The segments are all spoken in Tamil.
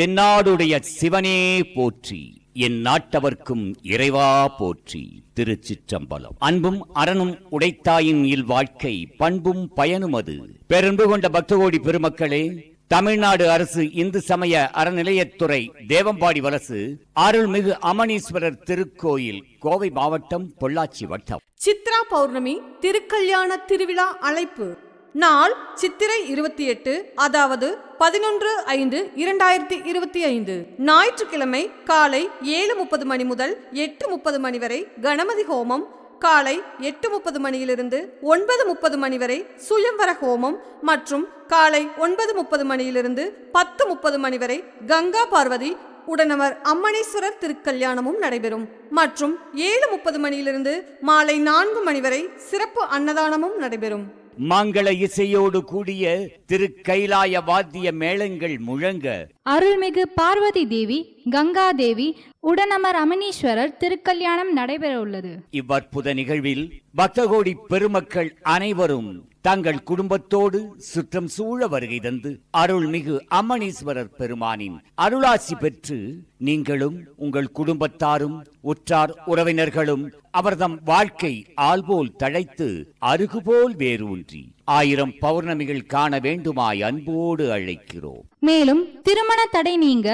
தென்னாடுடைய சிவனே போற்றி என் நாட்டவர்க்கும் இறைவா போற்றி திருச்சிற்றம்பலம். அன்பும் அரணும் உடைத்தாயின் இல் வாழ்க்கை பண்பும் பயனும் அது. பெரும்பு கொண்ட பக்தகோடி பெருமக்களே தமிழ்நாடு அரசு இந்து சமய அறநிலையத்துறை தேவம்பாடி வலசு அருள்மிகு அமணீஸ்வரர் திருக்கோயில் கோவை மாவட்டம் பொள்ளாச்சி வட்டம். சித்ரா பௌர்ணமி திருக்கல்யாண திருவிழா அழைப்பு. நாள் சித்திரை இருபத்தி எட்டு அதாவது பதினொன்று ஐந்து இரண்டாயிரத்தி இருபத்தி ஐந்து. ஞாயிற்றுக்கிழமை காலை ஏழு முப்பது மணி முதல் எட்டு முப்பது மணி வரை கணபதி ஹோமம் காலை எட்டு முப்பது மணியிலிருந்து ஒன்பது முப்பது மணி வரை சுயம்வர ஹோமம் மற்றும் காலை ஒன்பது முப்பது மணியிலிருந்து பத்து முப்பது மணி வரை கங்கா பார்வதி உடனவர் அம்மணீஸ்வரர் திருக்கல்யாணமும் நடைபெறும். மற்றும் ஏழு முப்பது மணியிலிருந்து மாலை நான்கு மணி வரை சிறப்பு அன்னதானமும் நடைபெறும். மங்கள இசையோடு கூடிய திருக்கைலாய வாத்திய மேளங்கள் முழங்க. அருள்மிகு பார்வதி தேவி கங்கா தேவி உடனமர் அமனீஸ்வரர் திருக்கல்யாணம் நடைபெற உள்ளது இவ்வற்புத நிகழ்வில் பக்தகோடி பெருமக்கள் அனைவரும் தங்கள் குடும்பத்தோடு சுற்றம் சூழ வருகை தந்து அருள்மிகு அம்மணீஸ்வரர் பெருமானின் அருளாசி பெற்று நீங்களும் உங்கள் குடும்பத்தாரும் உற்றார் உறவினர்களும் அவர்தம் வாழ்க்கை ஆள்போல் தழைத்து அருகுபோல் வேரூன்றி ஆயிரம் பௌர்ணமிகள் காண வேண்டுமாய் அன்போடு அழைக்கிறோம். மேலும் திருமண தடை நீங்க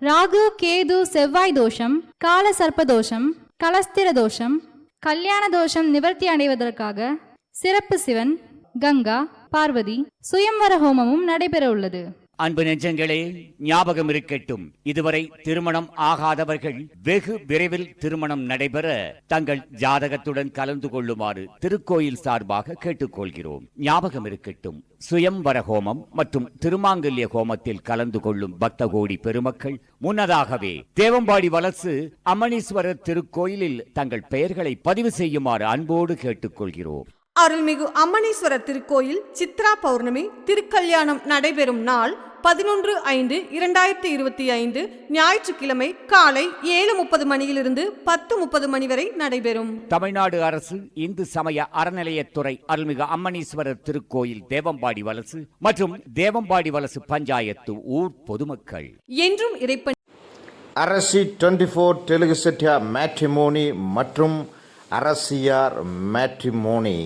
ராகு கேது செவ்வாய் தோஷம் கால சர்ப்ப தோஷம் கலஸ்திர தோஷம் கல்யாண தோஷம் நிவர்த்தி அடைவதற்காக சிறப்பு சிவன் கங்கா பார்வதி சுயம்வர ஹோமமும் நடைபெற உள்ளது அன்பு நெஞ்சங்களே ஞாபகம் இருக்கட்டும். இதுவரை திருமணம் ஆகாதவர்கள் வெகு விரைவில் திருமணம் நடைபெற தங்கள் ஜாதகத்துடன் கலந்து கொள்ளுமாறு திருக்கோயில் சார்பாக கேட்டுக்கொள்கிறோம். ஞாபகம் இருக்கட்டும். சுயம்வர ஹோமம் மற்றும் திருமாங்கல்ய ஹோமத்தில் கலந்து கொள்ளும் பக்த கோடி பெருமக்கள் முன்னதாகவே தேவம்பாடி வலசு அமணீஸ்வரர் திருக்கோயிலில் தங்கள் பெயர்களை பதிவு செய்யுமாறு அன்போடு கேட்டுக்கொள்கிறோம். அருள்மிகு அம்மணீஸ்வரர் திருக்கோயில் சித்ரா பௌர்ணமி திருக்கல்யாணம் நடைபெறும் நாள் பதினொன்று ஐந்து இரண்டாயிரத்தி இருபத்தி ஐந்து ஞாயிற்றுக்கிழமை காலை ஏழு முப்பது மணியிலிருந்து பத்து முப்பது மணி வரை நடைபெறும். தமிழ்நாடு அரசு இந்து சமய அறநிலையத்துறை அருள்மிகு அம்மணீஸ்வரர் திருக்கோயில் தேவம்பாடி வலசு மற்றும் தேவம்பாடி வலசு பஞ்சாயத்து ஊர் பொதுமக்கள். என்றும் இறைப்பணி Arasi twenty four Telugu Chettiya matrimony மற்றும் அரசியார் மேட்ரிமோனி.